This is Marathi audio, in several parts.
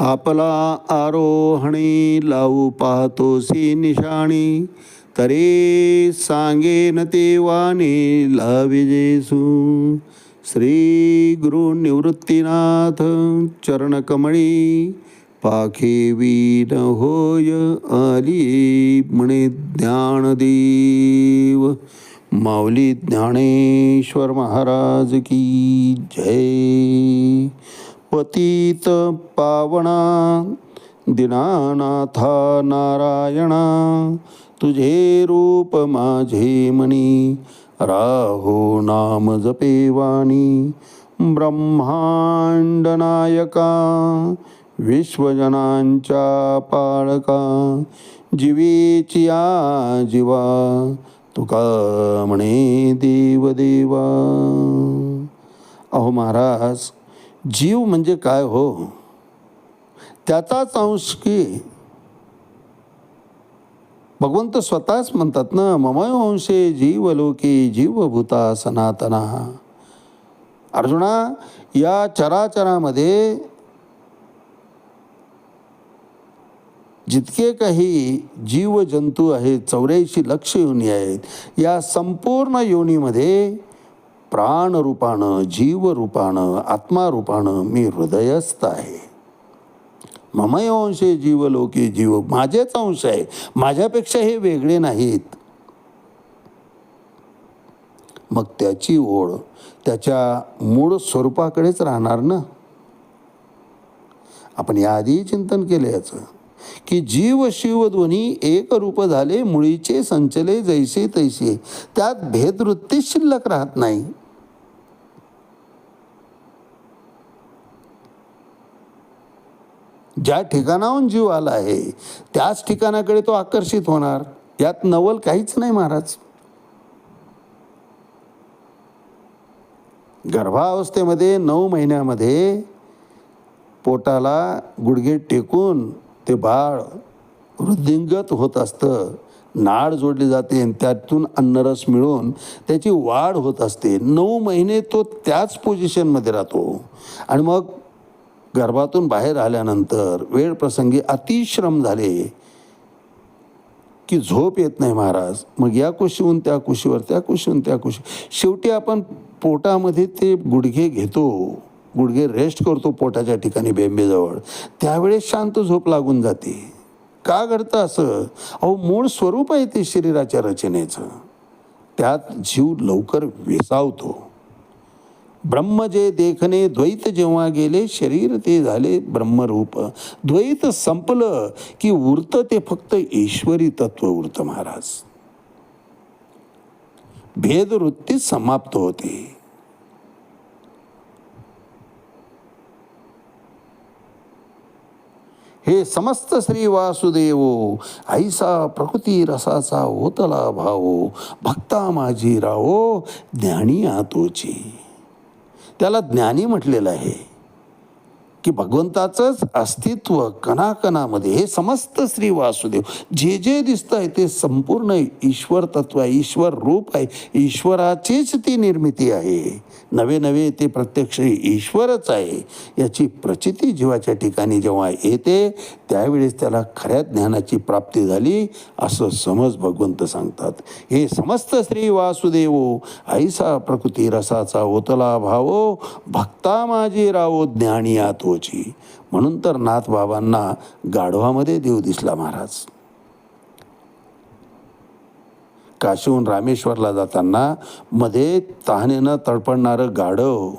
आपला आरोहणी लावू पाहतोसी निशाणी. तरे सांगेन ते वाणी लाविजेसू श्री गुरु निवृत्तीनाथ चरणकमळी पाखे वीन होय आली म्हणे ज्ञानदेव माऊली ज्ञानेश्वर महाराज की जय. पतित पावना दिनानाथा नारायणा तुझे रूप माझे मणी राहो नाम जपेवाणी वाणी ब्रह्मांडनायका विश्वजनांच्या पाळका जीवेची आ जीवा तुका म्हणे देवदेवा. अहो महाराज जीव म्हणजे काय हो? त्याचाच अंश की भगवंत स्वतःच म्हणतात ना ममय अंशे जीवलोके जीवभूता सनातना. अर्जुना या चराचरामध्ये जितके काही जीवजंतू आहेत चौऱ्याऐंशी लक्ष योनी आहेत या संपूर्ण योनीमध्ये प्राणरूपानं जीवरूपानं आत्मारूपानं मी हृदयस्थ आहे. ममय अंशे जीवलोके जीव माझेच अंश आहे. माझ्यापेक्षा हे वेगळे नाहीत. मग त्याची ओढ त्याच्या मूळ स्वरूपाकडेच राहणार ना? आपण याआधी चिंतन केलं याचं. की जीव शिव दोन्ही एक रूप झाले मुळीचे संचले जैसे तैसे. त्यात भेदवृत्ती शिल्लक राहत नाही. ज्या ठिकाणाहून जीव आला आहे त्याच ठिकाणाकडे तो आकर्षित होणार. यात नवल काहीच नाही महाराज. गर्भावस्थेमध्ये नऊ महिन्यामध्ये पोटाला गुडघे टेकून ते बाळ वृद्धिंगत होत असतं. नाळ जोडली जाते आणि त्यातून अन्नरस मिळून त्याची वाढ होत असते. नऊ महिने तो त्याच पोझिशनमध्ये राहतो. आणि मग गर्भातून बाहेर आल्यानंतर वेळ प्रसंगी अतिश्रम झाले की झोप येत नाही महाराज. मग या कुशीहून त्या कुशीवर त्या कुशीहून त्या कुशी. शेवटी आपण पोटामध्ये ते गुडघे घेतो. गुडघे रेस्ट करतो पोटाच्या ठिकाणी बेंबेजवळ. त्यावेळेस शांत झोप लागून जाते. का घडतं असं? अहो मूळ स्वरूप आहे ते शरीराच्या रचनेचं. त्यात जीव लवकर वेसावतो. ब्रह्म जे देखणे द्वैत जेव्हा गेले शरीर ते झाले ब्रह्मरूप. द्वैत संपलं की उरत ते फक्त ईश्वरी तत्व उरत महाराज. भेदवृत्ती समाप्त होते. हे समस्त श्री वासुदेव ऐसा प्रकृती रसाचा होतला भावो भक्ता माझी राहो ज्ञानी आतोची. त्याला ज्ञानी म्हटलेलं आहे. की भगवंताचंच अस्तित्व कणाकणामध्ये हे समस्त श्री वासुदेव जे जे दिसतं आहे ते संपूर्ण ईश्वर तत्व आहे ईश्वर रूप आहे ईश्वराचीच ती निर्मिती आहे. नवे नवे ते प्रत्यक्ष ईश्वरच आहे. याची प्रचिती जीवाच्या ठिकाणी जेव्हा येते त्यावेळेस त्याला खऱ्या ज्ञानाची प्राप्ती झाली असं समज भगवंत सांगतात. हे समस्त श्री वासुदेवो ऐसा प्रकृती रसाचा ओतला भावो भक्ता माझी रावो ज्ञानी आतोची म्हणून तर नाथबाबांना गाढवामध्ये देव दिसला महाराज. काशीहून रामेश्वरला जाताना मध्ये तहानेनं तडपडणारं गाढव.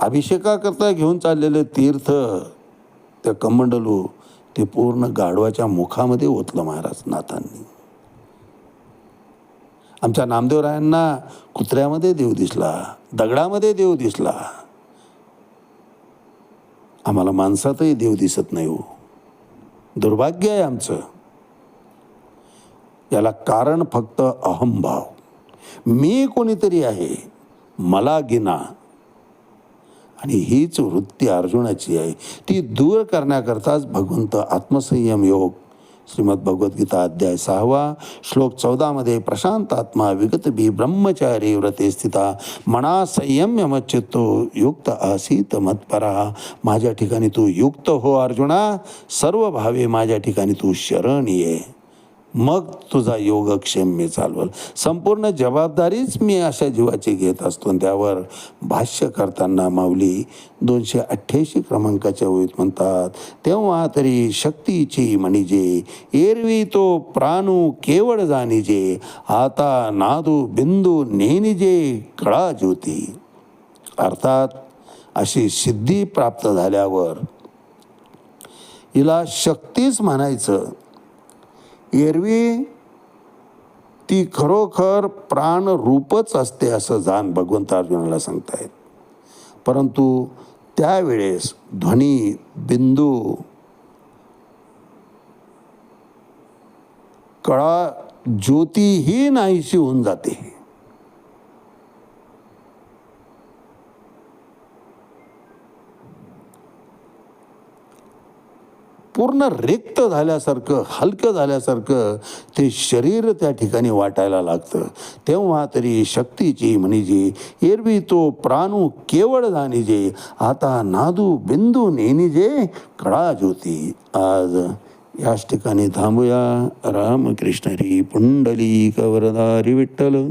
अभिषेकाकरता घेऊन चाललेलं तीर्थ त्या कमंडलू ते पूर्ण गाढवाच्या मुखामध्ये ओतलं महाराज नाथांनी. आमच्या नामदेवरायांना कुत्र्यामध्ये देव दिसला दगडामध्ये देव दिसला. आम्हाला माणसातही देव दिसत नाही हो. दुर्भाग्य आहे आमचं. याला कारण फक्त अहंभाव. मी कोणीतरी आहे मला गिना आणि हीच वृत्ती अर्जुनाची आहे. ती दूर करण्याकरताच भगवंत आत्मसंयम योग श्रीमद भगवद्गीता अध्याय सहावा श्लोक चौदामध्ये प्रशांत आत्मा विगत बी ब्रह्मचारी व्रते स्थिता मना संयम्य मच्चित्तो युक्त आसीत मत्परा। माझ्या ठिकाणी तू युक्त हो अर्जुना सर्व भावे माझ्या ठिकाणी तू शरण ये मग तुझा योगक्षेम मी चालवल. संपूर्ण जबाबदारीच मी अशा जीवाची घेत असतो. त्यावर भाष्य करताना माऊली दोनशे अठ्ठ्याऐंशी क्रमांकाच्या ओळीत म्हणतात तेव्हा तरी शक्तीची म्हणजे एरवी तो प्राणू केवळ जाणीजे आता नादू बिंदू नेनिजे कळा ज्योती अर्थात अशी सिद्धी प्राप्त झाल्यावर हिला शक्तीच म्हणायचं एरवी ती खरोखर प्राण रूपच असते असं जाण भगवंत अर्जुनाला सांगतायत. परंतु त्यावेळेस ध्वनी बिंदू कळा ज्योती ही नाहीशी होऊन जाते. पूर्ण रिक्त झाल्यासारखं हलकं झाल्यासारखं ते शरीर त्या ठिकाणी वाटायला लागतं. तेव्हा तरी शक्तीची म्हणजे एरवी तो प्राणू केवळ जाणीजे आता नादू बिंदू नेनिजे कळा ज्योती आज. याच ठिकाणी थांबूया. रामकृष्ण हरी पुंडली कवरदारी विठ्ठल.